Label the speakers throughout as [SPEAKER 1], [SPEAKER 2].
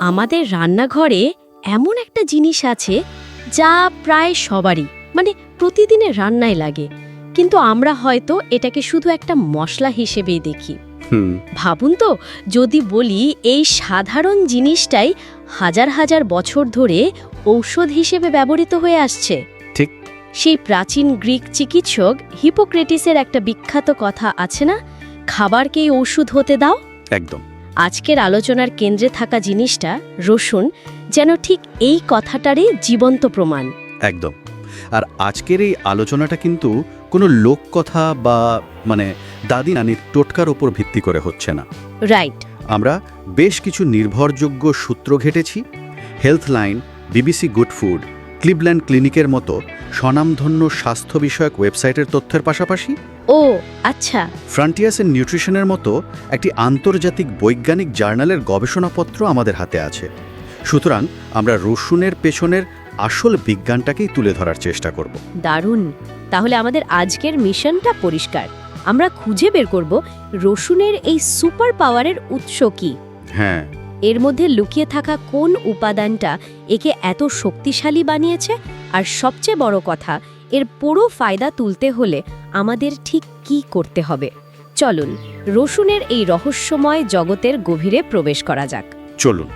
[SPEAKER 1] আমাদের রান্নাঘরে এমন একটা জিনিস আছে যা প্রায় সবারই মানে প্রতিদিনের রান্নায় লাগে। কিন্তু আমরা হয়তো এটাকে শুধু একটা মশলা হিসেবেই দেখি।
[SPEAKER 2] হুম।
[SPEAKER 1] ভাবুন তো যদি বলি এই সাধারণ জিনিসটাই হাজার হাজার বছর ধরে ঔষধ হিসেবে ব্যবহৃত হয়ে আসছে।
[SPEAKER 2] ঠিক।
[SPEAKER 1] সেই প্রাচীন গ্রিক চিকিৎসক হিপোক্রেটিসের একটা বিখ্যাত কথা আছে না? খাবারকেই ঔষধ হতে দাও।
[SPEAKER 2] একদম।
[SPEAKER 1] আজকের আলোচনার কেন্দ্রে থাকা জিনিসটা রসুন যেন ঠিক এই কথাটারই জীবন্ত প্রমাণ।
[SPEAKER 2] একদম। আর আজকের এই আলোচনাটা কিন্তু কোনো লোককথা বা মানে দাদি নানির টোটকার ওপর ভিত্তি করে হচ্ছে না।
[SPEAKER 1] রাইট।
[SPEAKER 2] আমরা বেশ কিছু নির্ভরযোগ্য সূত্র ঘেটেছি। Healthline BBC Good Food Cleveland ক্লিনিকের মতো স্বনামধন্য স্বাস্থ্য বিষয়ক ওয়েবসাইটের তথ্যের পাশাপাশি
[SPEAKER 1] ও আচ্ছা।
[SPEAKER 2] ফ্রন্টিয়াস এন্ড নিউট্রিশনের মতো একটি আন্তর্জাতিক বৈজ্ঞানিক জার্নালের গবেষণাপত্র আমাদের হাতে আছে। সুতরাং আমরা রসুনের পেছনের আসল বিজ্ঞানটাকেই তুলে ধরার চেষ্টা করব।
[SPEAKER 1] দারুণ। তাহলে আমাদের আজকের মিশনটা পরিষ্কার। আমরা খুঁজে বের করব রসুনের এই সুপার পাওয়ারের উৎস কি?
[SPEAKER 2] হ্যাঁ।
[SPEAKER 1] এর মধ্যে লুকিয়ে থাকা কোন উপাদানটা একে এত শক্তিশালী বানিয়েছে? আর সবচেয়ে বড় কথা এর পুরো ফায়দা তুলতে হলে আমাদের ঠিক কি করতে হবে? চলুন রসুনের এই রহস্যময় জগতের গভীরে প্রবেশ করা যাক।
[SPEAKER 2] চলুন।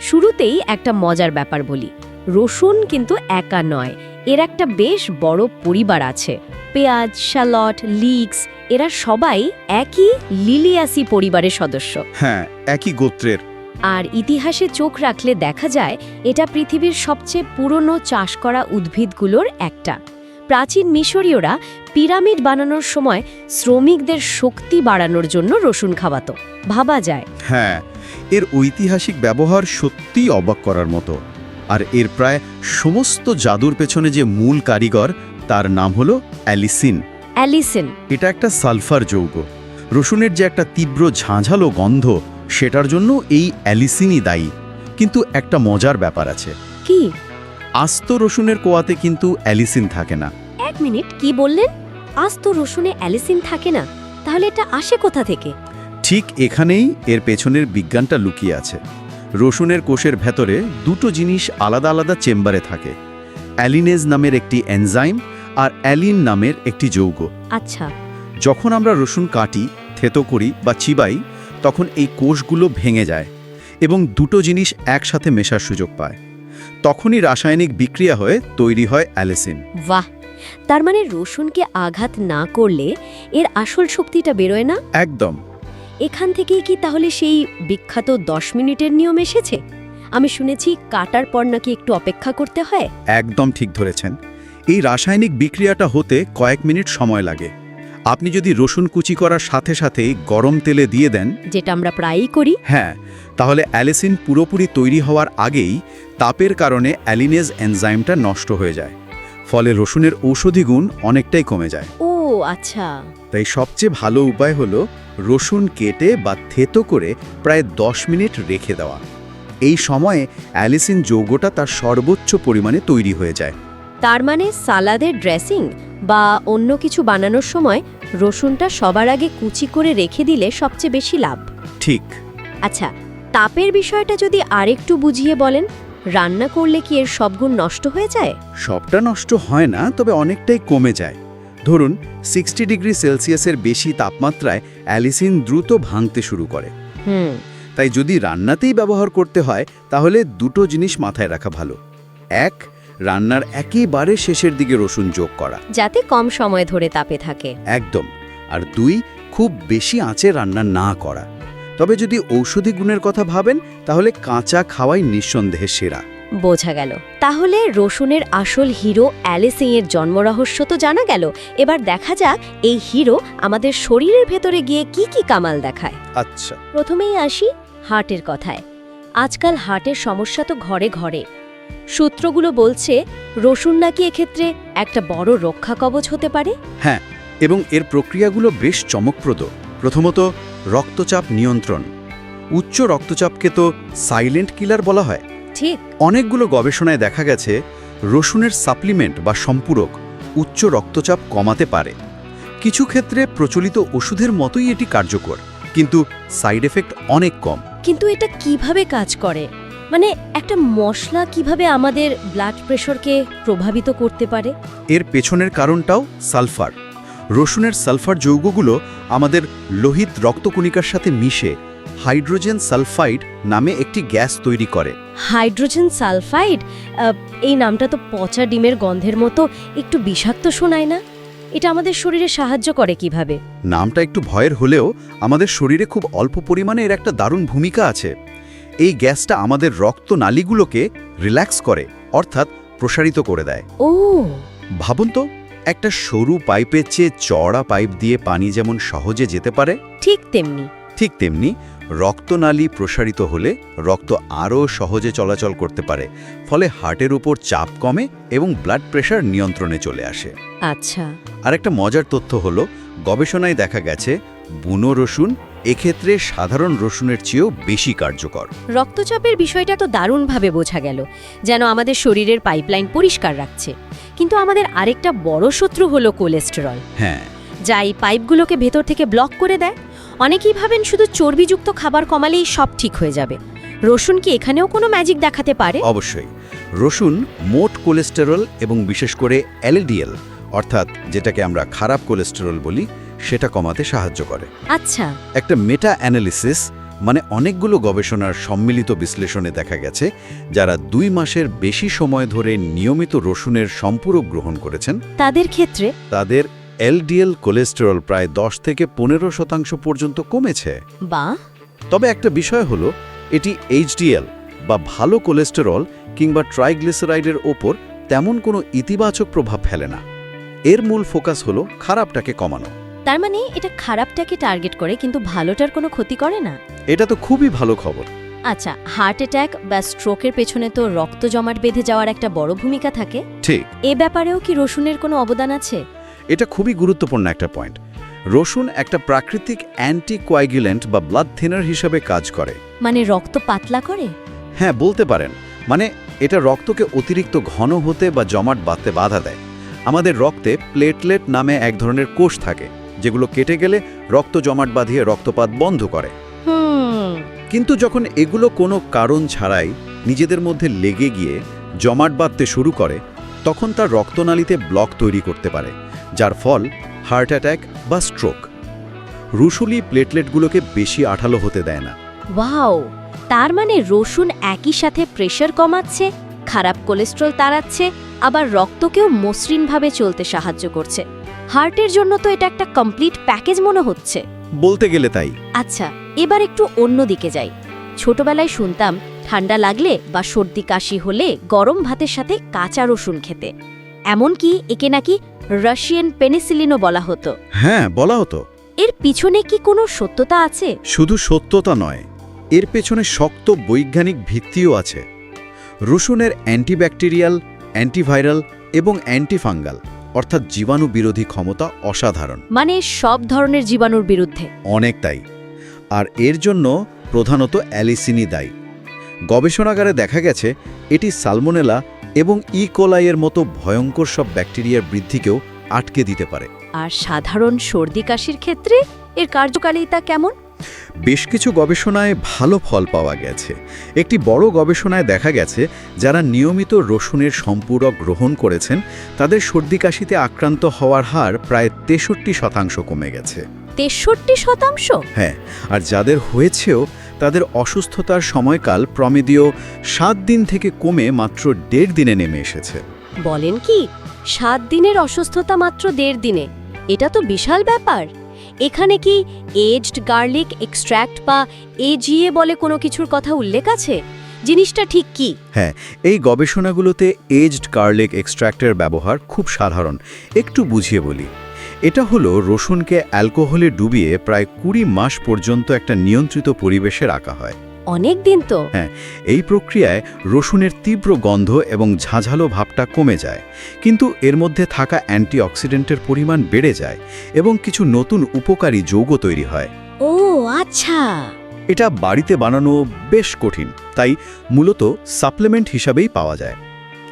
[SPEAKER 1] শুরুতেই একটা মজার ব্যাপার বলি। রসুন কিন্তু একা নয় এর একটা বেশ বড় পরিবার আছে। পেঁয়াজ শালট লিক্স এরা সবাই একই লিলিয়াসি পরিবারের সদস্য।
[SPEAKER 2] হ্যাঁ একই গোত্রের।
[SPEAKER 1] আর ইতিহাসে চোখ রাখলে দেখা যায় এটা পৃথিবীর সবচেয়ে পুরনো চাষ করা উদ্ভিদগুলোর একটা। প্রাচীন মিশরীয়রা পিরামিড বানানোর সময় শ্রমিকদের শক্তি বাড়ানোর জন্য রসুন খাওয়াতো। ভাবা যায়।
[SPEAKER 2] হ্যাঁ এর ঐতিহাসিক ব্যবহার সত্যিই অবাক করার মতো। আর এর প্রায় সমস্ত জাদুর পেছনে যে মূল কারিগর তার নাম হলো অ্যালিসিন।
[SPEAKER 1] অ্যালিসিন।
[SPEAKER 2] এটা একটা সালফার যৌগ। রসুনের যে একটা তীব্র ঝাঁঝালো গন্ধ সেটার জন্য এই অ্যালিসিনই দায়ী। কিন্তু একটা মজার ব্যাপার আছে।
[SPEAKER 1] কি?
[SPEAKER 2] আস্ত রসুনের কোয়াতে কিন্তু অ্যালিসিন থাকে না।
[SPEAKER 1] এক মিনিট কি বললেন? আজ তো রসুনে অ্যালিসিন থাকে না তাহলে এটা আসে কোথা থেকে?
[SPEAKER 2] ঠিক এখানেই এর পেছনের বিজ্ঞানটা লুকিয়ে আছে। রসুনের কোষের ভেতরে দুটো জিনিস আলাদা আলাদা চেম্বারে থাকে। অ্যালিনেজ নামের একটি এনজাইম আর অ্যালিন নামের একটি যৌগ।
[SPEAKER 1] আচ্ছা।
[SPEAKER 2] যখন আমরা রসুন কাটি থেতো করি বা চিবাই তখন এই কোষগুলো ভেঙে যায় এবং দুটো জিনিস একসাথে মেশার সুযোগ পায়। তখনই রাসায়নিক বিক্রিয়া হয়ে তৈরি হয় অ্যালিসিন।
[SPEAKER 1] বাহ! তার মানে রসুনকে আঘাত না করলে এর আসল শক্তিটা বেরোয় না?
[SPEAKER 2] একদম।
[SPEAKER 1] এখান থেকেই কি তাহলে সেই বিখ্যাত দশ মিনিটের নিয়ম এসেছে? আমি শুনেছি কাটার পর নাকি একটু অপেক্ষা করতে হয়।
[SPEAKER 2] একদম ঠিক ধরেছেন। এই রাসায়নিক বিক্রিয়াটা হতে কয়েক মিনিট সময় লাগে। আপনি যদি রসুন কুচি করার সাথে সাথেই গরম তেলে দিয়ে দেন
[SPEAKER 1] যেটা আমরা প্রায়ই করি।
[SPEAKER 2] হ্যাঁ তাহলে অ্যালিসিন পুরোপুরি তৈরি হওয়ার আগেই তাপের কারণে অ্যালিনেজ এনজাইমটা নষ্ট হয়ে যায়। ফলে রসুনের ঔষধি গুণ অনেকটাই কমে যায়।
[SPEAKER 1] ও আচ্ছা।
[SPEAKER 2] তাই সবচেয়ে ভালো উপায় হলো রসুন কেটে বা থেতো করে প্রায় দশ মিনিট রেখে দেওয়া। এই সময়ে অ্যালিসিন যৌগটা তার সর্বোচ্চ পরিমাণে তৈরি হয়ে যায়।
[SPEAKER 1] তার মানে সালাদের ড্রেসিং বা অন্য কিছু বানানোর সময় রসুনটা সবার আগে কুচি করে রেখে দিলে সবচেয়ে বেশি লাভ।
[SPEAKER 2] ঠিক।
[SPEAKER 1] আচ্ছা তাপের বিষয়টা যদি আরেকটু বুঝিয়ে বলেন রান্না করলে কি এর সব গুণ নষ্ট হয়ে যায়?
[SPEAKER 2] সবটা নষ্ট হয় না তবে অনেকটাই কমে যায়। ধরুন সিক্সটি ডিগ্রি সেলসিয়াসের বেশি তাপমাত্রায় অ্যালিসিন দ্রুত ভাঙতে শুরু করে।
[SPEAKER 1] হুম।
[SPEAKER 2] তাই যদি রান্নাতেই ব্যবহার করতে হয় তাহলে দুটো জিনিস মাথায় রাখা ভালো। এক রান্নার একেবারে শেষের দিকে রসুন যোগ করা।
[SPEAKER 1] যাতে কম সময় ধরে তাপে থাকে।
[SPEAKER 2] একদম। আর দুই খুব বেশি আঁচে রান্না না করা। তবে যদি ঔষধি গুণের কথা ভাবেন তাহলে কাঁচা খাওয়াই নিঃসন্দেহে সেরা।
[SPEAKER 1] বোঝা গেল। তাহলে রসুনের আসল হিরো অ্যালিসিং এর জন্মরহস্য তো জানা গেল। এবার দেখা যাক এই হিরো আমাদের শরীরের ভেতরে গিয়ে কি কি কামাল দেখায়।
[SPEAKER 2] আচ্ছা।
[SPEAKER 1] প্রথমেই আসি হার্টের কথায়। আজকাল হার্টের সমস্যা তো ঘরে ঘরে। সূত্রগুলো বলছে রসুন নাকি এক্ষেত্রে একটা বড় রক্ষা কবচ হতে পারে?
[SPEAKER 2] হ্যাঁ এবং এর প্রক্রিয়াগুলো বেশ চমকপ্রদ। প্রথমত রক্তচাপ নিয়ন্ত্রণ। উচ্চ রক্তচাপকে তো সাইলেন্ট কিলার বলা হয়।
[SPEAKER 1] ঠিক।
[SPEAKER 2] অনেকগুলো গবেষণায় দেখা গেছে রসুনের সাপ্লিমেন্ট বা সম্পূরক উচ্চ রক্তচাপ কমাতে পারে। কিছু ক্ষেত্রে প্রচলিত ওষুধের মতোই এটি কার্যকর কিন্তু সাইড এফেক্ট অনেক কম।
[SPEAKER 1] কিন্তু এটা কীভাবে কাজ করে? মানে একটা মশলা কীভাবে আমাদের ব্লাড প্রেশারকে প্রভাবিত করতে পারে?
[SPEAKER 2] এর পেছনের কারণটাও সালফার। রসুনের সালফার যৌগগুলো আমাদের লোহিত রক্তকণিকার সাথে মিশে হাইড্রোজেন সালফাইড নামে একটি গ্যাস তৈরি করে।
[SPEAKER 1] Hydrogen sulphide? এই নামটা তো পচা ডিমের গন্ধের মতো একটু বিষাক্ত শোনায় না? এটা আমাদের শরীরে সাহায্য করে কীভাবে?
[SPEAKER 2] নামটা একটু ভয়ের হলেও আমাদের শরীরে খুব অল্প পরিমাণে এর একটা দারুণ ভূমিকা আছে। এই গ্যাসটা আমাদের রক্ত নালীগুলোকে রিল্যাক্স করে অর্থাৎ প্রসারিত করে দেয়।
[SPEAKER 1] ও।
[SPEAKER 2] ভাবুন তো একটা সরু পাইপের চেয়ে চড়া পাইপ দিয়ে পানি যেমন সহজে যেতে পারে
[SPEAKER 1] ঠিক তেমনি।
[SPEAKER 2] ঠিক তেমনি রক্তনালী প্রসারিত হলে রক্ত আরও সহজে চলাচল করতে পারে ফলে হার্টের উপর চাপ কমে এবং ব্লাড প্রেশার নিয়ন্ত্রণে চলে আসে।
[SPEAKER 1] আচ্ছা।
[SPEAKER 2] আর একটা মজার তথ্য হলো গবেষণায় দেখা গেছে বুনো রসুন এক্ষেত্রে সাধারণ রসুনের চেয়েও বেশি কার্যকর।
[SPEAKER 1] রক্তচাপের বিষয়টা তো দারুণভাবে বোঝা গেল যেন আমাদের শরীরের পাইপলাইন পরিষ্কার রাখছে। কিন্তু আমাদের আরেকটা বড় শত্রু হলো কোলেস্টেরল।
[SPEAKER 2] হ্যাঁ।
[SPEAKER 1] যা এই পাইপগুলোকে ভেতর থেকে ব্লক করে দেয়। অনেকেই ভাবেন শুধু চর্বিযুক্ত খাবার কমালেই সব ঠিক হয়ে যাবে। রসুন কি এখানেও কোনো ম্যাজিক দেখাতে পারে?
[SPEAKER 2] অবশ্যই। রসুন মোট কোলেস্টেরল এবং বিশেষ করে এলডিএল অর্থাৎ যেটাকে আমরা খারাপ কোলেস্টেরল বলি সেটা কমাতে সাহায্য করে।
[SPEAKER 1] আচ্ছা।
[SPEAKER 2] একটা মেটা অ্যানালিসিস মানে অনেকগুলো গবেষণার সম্মিলিত বিশ্লেষণে দেখা গেছে যারা দুই মাসের বেশি সময় ধরে নিয়মিত রসুনের সম্পূরক গ্রহণ করেছেন।
[SPEAKER 1] তাদের ক্ষেত্রে?
[SPEAKER 2] তাদের এলডিএল কোলেস্টেরল প্রায় দশ থেকে পনেরো শতাংশ পর্যন্ত কমেছে।
[SPEAKER 1] বা?
[SPEAKER 2] তবে একটা বিষয় হলো এটি এইচডিএল বা ভালো কোলেস্টেরল কিংবা ট্রাইগ্লিসারাইডের ওপর তেমন কোনো ইতিবাচক প্রভাব ফেলে না। এর মূল ফোকাস হলো খারাপটাকে কমানো।
[SPEAKER 1] তার মানে এটা খারাপটাকে টার্গেট করে কিন্তু ভালোটার কোনো ক্ষতি করে না?
[SPEAKER 2] এটা তো খুবই ভালো খবর।
[SPEAKER 1] আচ্ছা হার্ট অ্যাটাক বা স্ট্রোকের পেছনে তো রক্ত জমাট বেঁধে যাওয়ার একটা বড় ভূমিকা থাকে।
[SPEAKER 2] ঠিক।
[SPEAKER 1] এ ব্যাপারেও কি রসুনের কোনো অবদান আছে?
[SPEAKER 2] এটা খুবই গুরুত্বপূর্ণ একটা পয়েন্ট রসুন একটা প্রাকৃতিক অ্যান্টিকোয়াগুলেন্ট বা ব্লাড থিনার হিসাবে কাজ করে।
[SPEAKER 1] মানে রক্ত পাতলা করে?
[SPEAKER 2] হ্যাঁ বলতে পারেন। মানে এটা রক্তকে অতিরিক্ত ঘন হতে বা জমাট বাঁধতে বাধা দেয়। আমাদের রক্তে প্লেটলেট নামে এক ধরনের কোষ থাকে। যেগুলো কেটে গেলে রক্ত জমাট বাঁধিয়ে রক্তপাত বন্ধ করে। কিন্তু যখন এগুলো কোনো কারণ ছাড়াই নিজেদের মধ্যে লেগে গিয়ে জমাট বাঁধতে শুরু করে তখন তার রক্তনালীতে ব্লক তৈরি করতে পারে যার ফল হার্ট অ্যাটাক বা স্ট্রোক। রুশুলি প্লেটলেটগুলোকে বেশি আঠালো হতে দেয় না।
[SPEAKER 1] ওয়াও! তার মানে রসুন একই সাথে প্রেশার কমাচ্ছে খারাপ কোলেস্ট্রল তাড়াচ্ছে আবার রক্তকেও মসৃণভাবে চলতে সাহায্য করছে। হার্টের জন্য তো এটা একটা কমপ্লিট প্যাকেজ মনে হচ্ছে।
[SPEAKER 2] বলতে গেলে তাই।
[SPEAKER 1] আচ্ছা এবার একটু অন্য দিকে যাই। ছোটবেলায় শুনতাম ঠান্ডা লাগলে বা সর্দি কাশি হলে গরম ভাতের সাথে কাঁচা রসুন খেতে। এমনকি একে নাকি রাশিয়ান পেনিসিলিনও বলা হতো।
[SPEAKER 2] হ্যাঁ বলা হতো।
[SPEAKER 1] এর পিছনে কি কোনো সত্যতা আছে?
[SPEAKER 2] শুধু সত্যতা নয় এর পেছনে শক্ত বৈজ্ঞানিক ভিত্তিও আছে। রসুনের অ্যান্টিব্যাকটেরিয়াল অ্যান্টিভাইরাল এবং অ্যান্টিফাঙ্গাল। অর্থাৎ জীবাণু বিরোধী ক্ষমতা অসাধারণ।
[SPEAKER 1] মানে সব ধরনের জীবাণুর বিরুদ্ধে।
[SPEAKER 2] অনেকটাই আর এর জন্য প্রধানত অ্যালিসিনি দায়ী। গবেষণাগারে দেখা গেছে এটি সালমোনেলা এবং ই কোলাইয়ের মতো ভয়ঙ্কর সব ব্যাকটেরিয়ার বৃদ্ধিকেও আটকে দিতে পারে।
[SPEAKER 1] আর সাধারণ সর্দি কাশির ক্ষেত্রে এর কার্যকারিতা কেমন?
[SPEAKER 2] বেশ কিছু গবেষণায় ভালো ফল পাওয়া গেছে। একটি বড় গবেষণায় দেখা গেছে যারা নিয়মিত রসুনের সম্পূরক গ্রহণ করেছেন তাদের সর্দি কাশিতে আক্রান্ত হওয়ার হার প্রায় তেষট্টি শতাংশ কমে গেছে।
[SPEAKER 1] তেষট্টি শতাংশ?
[SPEAKER 2] হ্যাঁ আর যাদের হয়েছেও তাদের অসুস্থতার সময়কাল প্রমেদীয় সাত দিন থেকে কমে মাত্র দেড় দিনে নেমে এসেছে।
[SPEAKER 1] বলেন কি? সাত দিনের অসুস্থতা মাত্র দেড় দিনে। এটা তো বিশাল ব্যাপার। এখানে কি এজড গার্লিক এক্সট্র্যাক্ট বা এজিএ বলে কোনো কিছুর কথা উল্লেখ আছে? জিনিসটা ঠিক কি?
[SPEAKER 2] হ্যাঁ এই গবেষণাগুলোতে এজড গার্লিক এক্সট্র্যাক্টের ব্যবহার খুব সাধারণ। একটু বুঝিয়ে বলি। এটা হলো রসুনকে অ্যালকোহলে ডুবিয়ে প্রায় কুড়ি মাস পর্যন্ত একটা নিয়ন্ত্রিত পরিবেশে রাখা হয়।
[SPEAKER 1] অনেক দিন তো।
[SPEAKER 2] হ্যাঁ এই প্রক্রিয়ায় রসুনের তীব্র গন্ধ এবং ঝাঁঝালো ভাবটা কমে যায় কিন্তু এর মধ্যে থাকা অ্যান্টিঅক্সিডেন্টের পরিমাণ বেড়ে যায় এবং কিছু নতুন উপকারী যৌগ তৈরি হয়।
[SPEAKER 1] ও আচ্ছা।
[SPEAKER 2] এটা বাড়িতে বানানো বেশ কঠিন তাই মূলত সাপ্লিমেন্ট হিসাবেই পাওয়া যায়।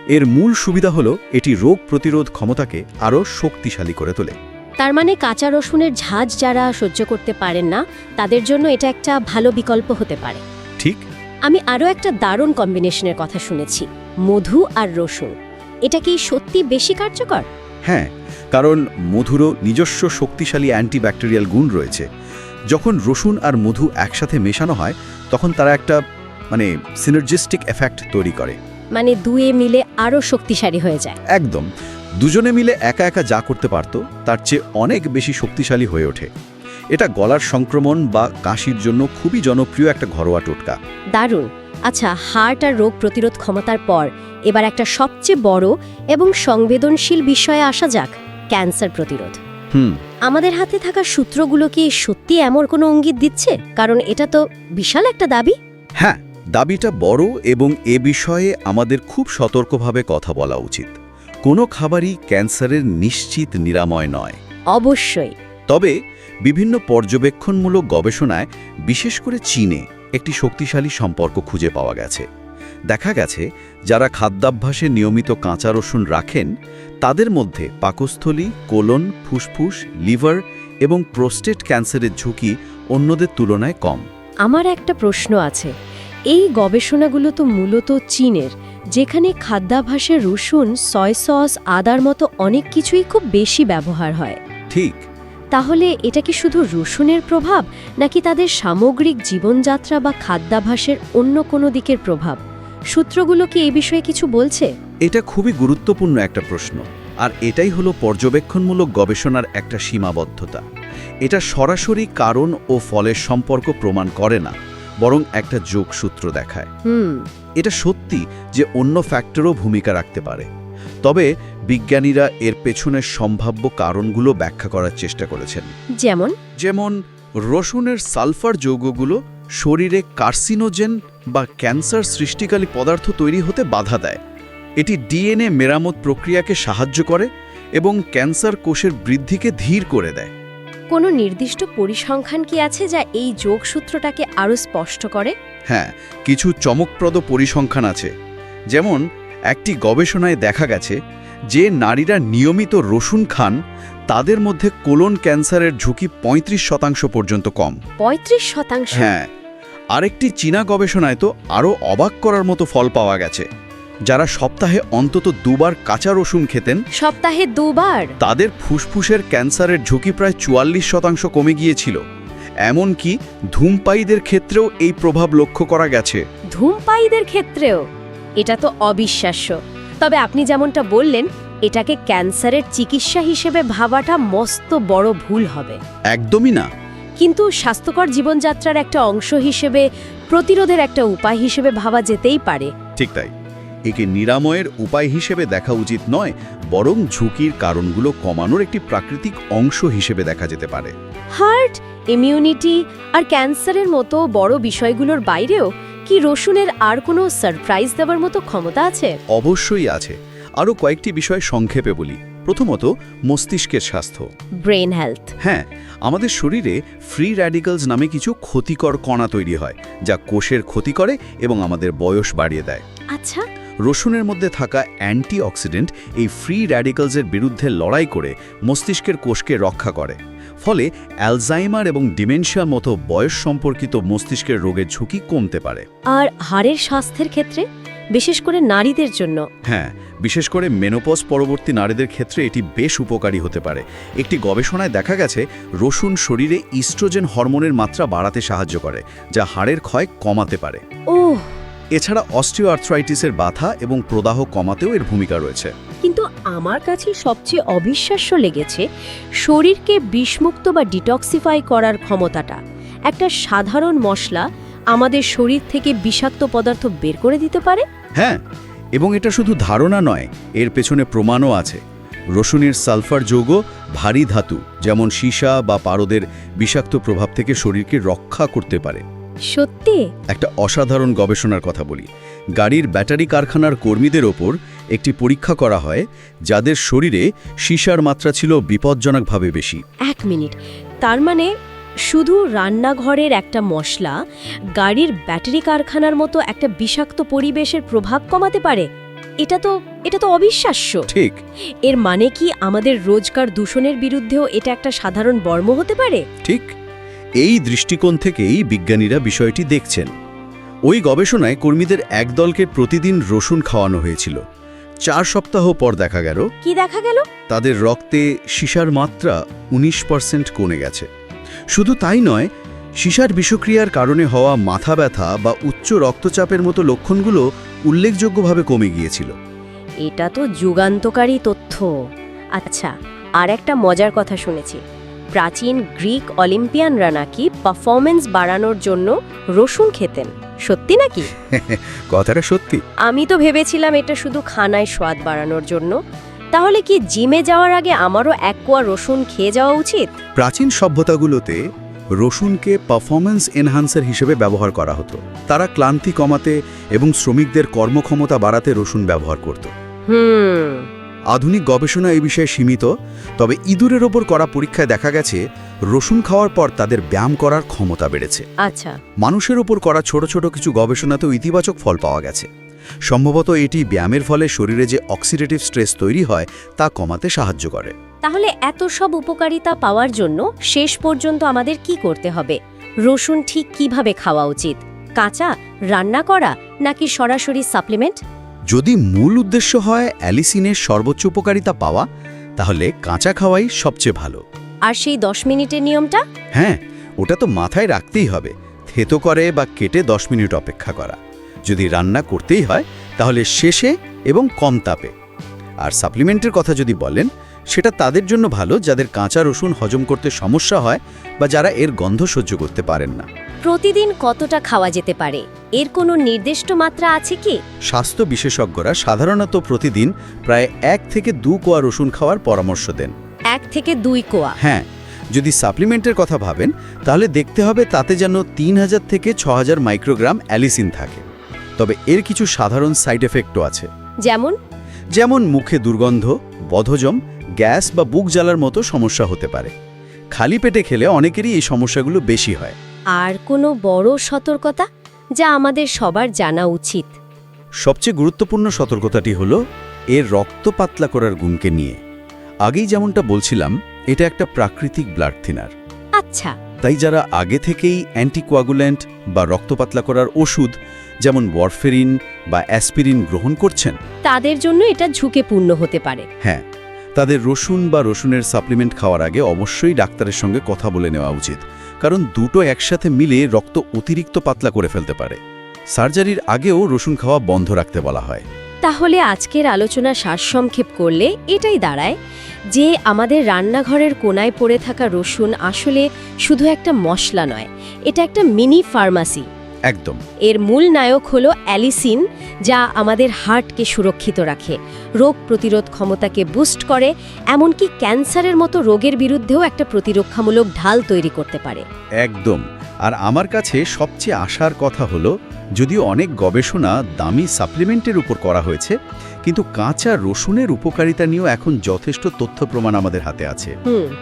[SPEAKER 2] এর মূল সুবিধা হলো এটি রোগ প্রতিরোধ ক্ষমতাকে আরও শক্তিশালী করে তোলে।
[SPEAKER 1] তার মানে কাঁচা রসুনের ঝাঁজ যারা সহ্য করতে পারেন না তাদের জন্য এটা একটা ভালো বিকল্প হতে পারে।
[SPEAKER 2] ঠিক?
[SPEAKER 1] আমি আরও একটা দারুণ কম্বিনেশনের কথা শুনেছি মধু আর রসুন। এটা কি সত্যি বেশি কার্যকর?
[SPEAKER 2] হ্যাঁ কারণ মধুরও নিজস্ব শক্তিশালী অ্যান্টিব্যাকটেরিয়াল গুণ রয়েছে। যখন রসুন আর মধু একসাথে মেশানো হয় তখন তারা একটা মানে সিনার্জিস্টিক এফেক্ট তৈরি করে।
[SPEAKER 1] মানে দুয়ে মিলে আরও শক্তিশালী হয়ে যায়।
[SPEAKER 2] একদম। দুজনে মিলে একা একা যা করতে পারত তার চেয়ে অনেক বেশি শক্তিশালী হয়ে ওঠে। এটা গলার সংক্রমণ বা কাশির জন্য খুবই জনপ্রিয় একটা ঘরোয়া টোটকা।
[SPEAKER 1] দারুণ। আচ্ছা হার্ট আর রোগ প্রতিরোধ ক্ষমতার পর এবার একটা সবচেয়ে বড় এবং সংবেদনশীল বিষয়ে আসা যাক ক্যান্সার প্রতিরোধ।
[SPEAKER 2] হুম।
[SPEAKER 1] আমাদের হাতে থাকা সূত্রগুলো কি সত্যি এমন কোনো ইঙ্গিত দিচ্ছে? কারণ এটা তো বিশাল একটা দাবি।
[SPEAKER 2] হ্যাঁ দাবিটা বড় এবং এ বিষয়ে আমাদের খুব সতর্কভাবে কথা বলা উচিত। কোনো খাবারই ক্যান্সারের নিশ্চিত নিরাময় নয়।
[SPEAKER 1] অবশ্যই।
[SPEAKER 2] তবে বিভিন্ন পর্যবেক্ষণমূলক গবেষণায় বিশেষ করে চীনে একটি শক্তিশালী সম্পর্ক খুঁজে পাওয়া গেছে। দেখা গেছে যারা খাদ্যাভ্যাসে নিয়মিত কাঁচা রসুন রাখেন তাদের মধ্যে পাকস্থলী কোলন ফুসফুস লিভার এবং প্রোস্টেট ক্যান্সারের ঝুঁকি অন্যদের তুলনায় কম।
[SPEAKER 1] আমার একটা প্রশ্ন আছে। এই গবেষণাগুলো তো মূলত চীনের যেখানে খাদ্যাভ্যাসে রসুন সয় সস আদার মতো অনেক কিছুই খুব বেশি ব্যবহার হয়।
[SPEAKER 2] ঠিক।
[SPEAKER 1] তাহলে এটা কি শুধু রসুনের প্রভাব নাকি তাদের সামগ্রিক জীবনযাত্রা বা খাদ্যাভাসের অন্য কোনো দিকের প্রভাব? সূত্রগুলো কি এই বিষয়ে কিছু বলছে?
[SPEAKER 2] এটা খুবই গুরুত্বপূর্ণ একটা প্রশ্ন আর এটাই হলো পর্যবেক্ষণমূলক গবেষণার একটা সীমাবদ্ধতা। এটা সরাসরি কারণ ও ফলের সম্পর্ক প্রমাণ করে না বরং একটা যোগসূত্র দেখায়।
[SPEAKER 1] হুম।
[SPEAKER 2] এটা সত্যি যে অন্য ফ্যাক্টরও ভূমিকা রাখতে পারে। তবে বিজ্ঞানীরা এর পেছনের সম্ভাব্য কারণগুলো ব্যাখ্যা করার চেষ্টা করেছেন।
[SPEAKER 1] যেমন?
[SPEAKER 2] যেমন রসুনের সালফার যৌগগুলো শরীরে কার্সিনোজেন বা ক্যান্সার সৃষ্টিকারী পদার্থ তৈরি হতে বাধা দেয়। এটি ডিএনএ মেরামত প্রক্রিয়াকে সাহায্য করে এবং ক্যান্সার কোষের বৃদ্ধিকে ধীর করে দেয়।
[SPEAKER 1] কোনো নির্দিষ্ট পরিসংখ্যান কি আছে যা এই যোগসূত্রটাকে আরও স্পষ্ট করে?
[SPEAKER 2] হ্যাঁ কিছু চমকপ্রদ পরিসংখ্যান আছে। যেমন একটি গবেষণায় দেখা গেছে যে নারীরা নিয়মিত রসুন খান তাদের মধ্যে কোলন ক্যান্সারের ঝুঁকি ৩৫ শতাংশ পর্যন্ত কম।
[SPEAKER 1] পঁয়ত্রিশ শতাংশ?
[SPEAKER 2] হ্যাঁ আরেকটি চীনা গবেষণায় তো আরও অবাক করার মতো ফল পাওয়া গেছে। যারা সপ্তাহে অন্তত দুবার কাঁচা রসুন খেতেন
[SPEAKER 1] সপ্তাহে দুবার?
[SPEAKER 2] তাদের ফুসফুসের ক্যান্সারের ঝুঁকি প্রায় চুয়াল্লিশ শতাংশ কমে গিয়েছিল। এমনকি ধূমপায়ীদের ক্ষেত্রেও এই প্রভাব লক্ষ্য করা গেছে।
[SPEAKER 1] ধূমপায়ীদের ক্ষেত্রেও? এটা তো অবিশ্বাস্য। তবে আপনি যেমনটা বললেন এটাকে ক্যান্সারের চিকিৎসা হিসেবে ভাবাটা মস্ত বড় ভুল হবে।
[SPEAKER 2] একদমই না।
[SPEAKER 1] কিন্তু স্বাস্থ্যকর জীবনযাত্রার একটা অংশ হিসেবে প্রতিরোধের একটা উপায় হিসেবে ভাবা যেতেই পারে।
[SPEAKER 2] ঠিক তাই। একে নিরাময়ের উপায় হিসেবে দেখা উচিত নয় বরং ঝুঁকির কারণগুলো কমানোর একটি প্রাকৃতিক অংশ হিসেবে দেখা যেতে পারে।
[SPEAKER 1] হার্ট ইমিউনিটি আর ক্যান্সারের মতো বড় বিষয়গুলোর বাইরেও কি রসুনের আর কোনো সারপ্রাইজ দেওয়ার মতো ক্ষমতা আছে?
[SPEAKER 2] অবশ্যই আছে। আরও কয়েকটি বিষয় সংক্ষেপে বলি। প্রথমত মস্তিষ্কের স্বাস্থ্য।
[SPEAKER 1] ব্রেন হেলথ
[SPEAKER 2] হ্যাঁ আমাদের শরীরে ফ্রি র্যাডিক্যালস নামে কিছু ক্ষতিকর কণা তৈরি হয় যা কোষের ক্ষতি করে এবং আমাদের বয়স বাড়িয়ে দেয়।
[SPEAKER 1] আচ্ছা।
[SPEAKER 2] রসুনের মধ্যে থাকা অ্যান্টিঅক্সিডেন্ট এই ফ্রি র্যাডিক্যালসের বিরুদ্ধে লড়াই করে মস্তিষ্কের কোষকে রক্ষা করে। ফলে অ্যালজাইমার এবং ডিমেনশিয়ার মতো বয়স সম্পর্কিত মস্তিষ্কের রোগের ঝুঁকি কমতে পারে।
[SPEAKER 1] আর হাড়ের স্বাস্থ্যের ক্ষেত্রে বিশেষ করে নারীদের জন্য।
[SPEAKER 2] হ্যাঁ বিশেষ করে মেনোপজ পরবর্তী নারীদের ক্ষেত্রে এটি বেশ উপকারী হতে পারে। একটি গবেষণায় দেখা গেছে রসুন শরীরে ইস্ট্রোজেন হরমোনের মাত্রা বাড়াতে সাহায্য করে যা হাড়ের ক্ষয় কমাতে পারে।
[SPEAKER 1] ওহ
[SPEAKER 2] এছাড়া অস্টিওআর্থ্রাইটিসের বাধা এবং প্রদাহ কমাতেও এর ভূমিকা রয়েছে।
[SPEAKER 1] কিন্তু আমার কাছে সবচেয়ে অবিশ্বাস্য লেগেছে শরীরকে বিষমুক্ত বা ডিটক্সিফাই করার ক্ষমতাটা। একটা সাধারণ মশলা আমাদের শরীর থেকে বিষাক্ত পদার্থ বের করে দিতে পারে?
[SPEAKER 2] হ্যাঁ এবং এটা শুধু ধারণা নয় এর পেছনে প্রমাণও আছে। রসুনের সালফার যৌগ ভারী ধাতু যেমন সীসা বা পারদের বিষাক্ত প্রভাব থেকে শরীরকে রক্ষা করতে পারে।
[SPEAKER 1] সত্যি?
[SPEAKER 2] একটা অসাধারণ গবেষণার কথা বলি। গাড়ির ব্যাটারি কারখানার কর্মীদের ওপর একটি পরীক্ষা করা হয় যাদের শরীরে সীসার মাত্রা ছিল বিপজ্জনকভাবে বেশি।
[SPEAKER 1] এক মিনিট। তার মানে শুধু রান্নাঘরের একটা মশলা গাড়ির ব্যাটারি কারখানার মতো একটা বিষাক্ত পরিবেশের প্রভাব কমাতে পারে? এটা তো এটা তো অবিশ্বাস্য।
[SPEAKER 2] ঠিক।
[SPEAKER 1] এর মানে কি আমাদের রোজকার দূষণের বিরুদ্ধেও এটা একটা সাধারণ বর্ম হতে পারে?
[SPEAKER 2] ঠিক। এই দৃষ্টিকোণ থেকেই বিজ্ঞানীরা বিষয়টি দেখছেন। ওই গবেষণায় কর্মীদের এক দলকে প্রতিদিন রসুন খাওয়ানো হয়েছিল। চার সপ্তাহ পর দেখা গেল।
[SPEAKER 1] কি দেখা গেল?
[SPEAKER 2] তাদের রক্তে সীসার মাত্রা ১৯ পার্সেন্ট কমে গেছে। শুধু তাই নয় সীসার বিষক্রিয়ার কারণে হওয়া মাথা ব্যথা বা উচ্চ রক্তচাপের মতো লক্ষণগুলো উল্লেখযোগ্যভাবে কমে গিয়েছিল।
[SPEAKER 1] এটা তো যুগান্তকারী তথ্য। আচ্ছা আর একটা মজার কথা শুনেছি। প্রাচীন গ্রিক অলিম্পিয়ানরা নাকি পারফরমেন্স বাড়ানোর জন্য রসুন খেতেন। সত্যি নাকি?
[SPEAKER 2] কথাটা সত্যি।
[SPEAKER 1] আমি তো ভেবেছিলাম এটা শুধু খানায় স্বাদ বাড়ানোর জন্য। তাহলে কি জিমে যাওয়ার আগে আমারও এক কোয়া রসুন খেয়ে যাওয়া উচিত?
[SPEAKER 2] প্রাচীন সভ্যতাগুলোতে রসুনকে পারফরম্যান্স এনহান্সার হিসেবে ব্যবহার করা হতো। তারা ক্লান্তি কমাতে এবং শ্রমিকদের কর্মক্ষমতা বাড়াতে রসুন ব্যবহার করত।
[SPEAKER 1] হুম।
[SPEAKER 2] আধুনিক গবেষণা এই বিষয়ে সীমিত তবে ইঁদুরের ওপর করা পরীক্ষায় দেখা গেছে রসুন খাওয়ার পর তাদের ব্যায়াম করার ক্ষমতা বেড়েছে।
[SPEAKER 1] আচ্ছা।
[SPEAKER 2] মানুষের ওপর করা ছোট ছোট কিছু গবেষণাতেও ইতিবাচক ফল পাওয়া গেছে। সম্ভবত এটি ব্যায়ামের ফলে শরীরে যে অক্সিডেটিভ স্ট্রেস তৈরি হয় তা কমাতে সাহায্য করে।
[SPEAKER 1] তাহলে এত সব উপকারিতা পাওয়ার জন্য শেষ পর্যন্ত আমাদের কি করতে হবে? রসুন ঠিক কীভাবে খাওয়া উচিত? কাঁচা রান্না করা নাকি সরাসরি সাপ্লিমেন্ট?
[SPEAKER 2] যদি মূল উদ্দেশ্য হয় অ্যালিসিনের সর্বোচ্চ উপকারিতা পাওয়া তাহলে কাঁচা খাওয়াই সবচেয়ে ভালো।
[SPEAKER 1] আর সেই দশ মিনিটের নিয়মটা?
[SPEAKER 2] হ্যাঁ ওটা তো মাথায় রাখতেই হবে। থেতো করে বা কেটে দশ মিনিট অপেক্ষা করা। যদি রান্না করতেই হয় তাহলে শেষে এবং কম তাপে। আর সাপ্লিমেন্টের কথা যদি বলেন সেটা তাদের জন্য ভালো যাদের কাঁচা রসুন হজম করতে সমস্যা হয় বা যারা এর গন্ধ সহ্য করতে পারেন না।
[SPEAKER 1] প্রতিদিন কতটা খাওয়া যেতে পারে? এর কোনো নির্দিষ্ট মাত্রা আছে কি?
[SPEAKER 2] স্বাস্থ্য বিশেষজ্ঞরা সাধারণত প্রতিদিন প্রায় এক থেকে দু কোয়া রসুন খাওয়ার পরামর্শ দেন।
[SPEAKER 1] এক থেকে দুই কোয়া?
[SPEAKER 2] হ্যাঁ যদি সাপ্লিমেন্টের কথা ভাবেন তাহলে দেখতে হবে তাতে যেন তিন হাজার থেকে ছ হাজার মাইক্রোগ্রাম অ্যালিসিন থাকে। তবে এর কিছু সাধারণ সাইড এফেক্টও আছে।
[SPEAKER 1] যেমন?
[SPEAKER 2] যেমন মুখে দুর্গন্ধ বধজম গ্যাস বা বুক জ্বালার মতো সমস্যা হতে পারে। খালি পেটে খেলে অনেকেরই এই সমস্যাগুলো বেশি হয়।
[SPEAKER 1] আর কোনো বড় সতর্কতা? যা আমাদের সবার জানা উচিত।
[SPEAKER 2] সবচেয়ে গুরুত্বপূর্ণ সতর্কতাটি হল এর রক্ত পাতলা করার গুণকে নিয়ে। আগেই যেমনটা বলছিলাম এটা একটা প্রাকৃতিক ব্লাড থিনার।
[SPEAKER 1] আচ্ছা।
[SPEAKER 2] তাই যারা আগে থেকেই অ্যান্টিকোয়াগুল্যান্ট বা রক্ত পাতলা করার ওষুধ যেমন ওয়ারফেরিন বা অ্যাসপিরিন গ্রহণ করছেন
[SPEAKER 1] তাদের জন্য এটা ঝুঁকেপূর্ণ হতে পারে।
[SPEAKER 2] হ্যাঁ তাদের রসুন বা রসুনের সাপ্লিমেন্ট খাওয়ার আগে অবশ্যই ডাক্তারের সঙ্গে কথা বলে নেওয়া উচিত। কারণ দুটো একসাথে মিলে রক্ত অতিরিক্ত পাতলা করে ফেলতে পারে। সার্জারির আগেও রসুন খাওয়া বন্ধ রাখতে বলা হয়।
[SPEAKER 1] তাহলে আজকের আলোচনা সারসংক্ষেপ করলে এটাই দাঁড়ায় যে আমাদের রান্নাঘরের কোনায় পড়ে থাকা রসুন আসলে শুধু একটা মশলা নয়, এটা একটা মিনি ফার্মাসি
[SPEAKER 2] একদম।
[SPEAKER 1] এর মূল নায়ক হলো অ্যালিসিন যা আমাদের হার্টকে সুরক্ষিত রাখে। রোগ প্রতিরোধ ক্ষমতাকে বুস্ট করে এমনকি ক্যান্সারের মতো রোগের বিরুদ্ধেও একটা প্রতিরক্ষামূলক ঢাল তৈরি করতে পারে।
[SPEAKER 2] একদম। আর আমার কাছে সবচেয়ে আশার কথা হলো যদিও অনেক গবেষণা দামি সাপ্লিমেন্টের উপর করা হয়েছে কিন্তু কাঁচা রসুনের উপকারিতা নিয়েও এখন যথেষ্ট তথ্য প্রমাণ আমাদের হাতে আছে।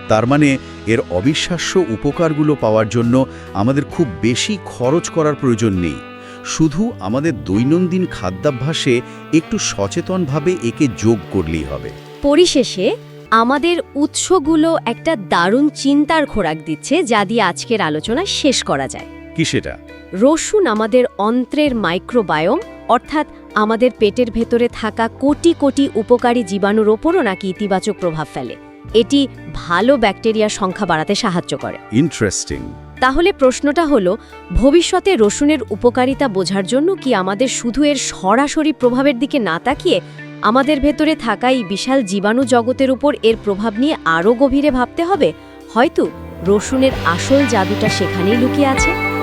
[SPEAKER 2] তার মানে এর অবিশ্বাস্য উপকারগুলো পাওয়ার জন্য আমাদের খুব বেশি খরচ করার প্রয়োজন নেই। শুধু আমাদের দৈনন্দিন খাদ্যাভ্যাসে একটু সচেতনভাবে একে যোগ করলেই হবে।
[SPEAKER 1] পরিশেষে আমাদের উৎসগুলো একটা দারুণ চিন্তার খোরাক দিচ্ছে যা দিয়ে আজকের আলোচনা শেষ করা যায়।
[SPEAKER 2] কি সেটা?
[SPEAKER 1] রসুন আমাদের অন্ত্রের মাইক্রোবায়োম অর্থাৎ আমাদের পেটের ভেতরে থাকা কোটি কোটি উপকারী জীবাণুর ওপরও নাকি ইতিবাচক প্রভাব ফেলে। এটি ভালো ব্যাকটেরিয়ার সংখ্যা বাড়াতে সাহায্য করে।
[SPEAKER 2] ইন্টারেস্টিং
[SPEAKER 1] তাহলে প্রশ্নটা হলো ভবিষ্যতে রসুনের উপকারিতা বোঝার জন্য কি আমাদের শুধু এর সরাসরি প্রভাবের দিকে না তাকিয়ে আমাদের ভেতরে থাকা এই বিশাল জীবাণু জগতের উপর এর প্রভাব নিয়ে আরও গভীরে ভাবতে হবে? হয়তো রসুনের আসল জাদুটা সেখানেই লুকিয়ে আছে।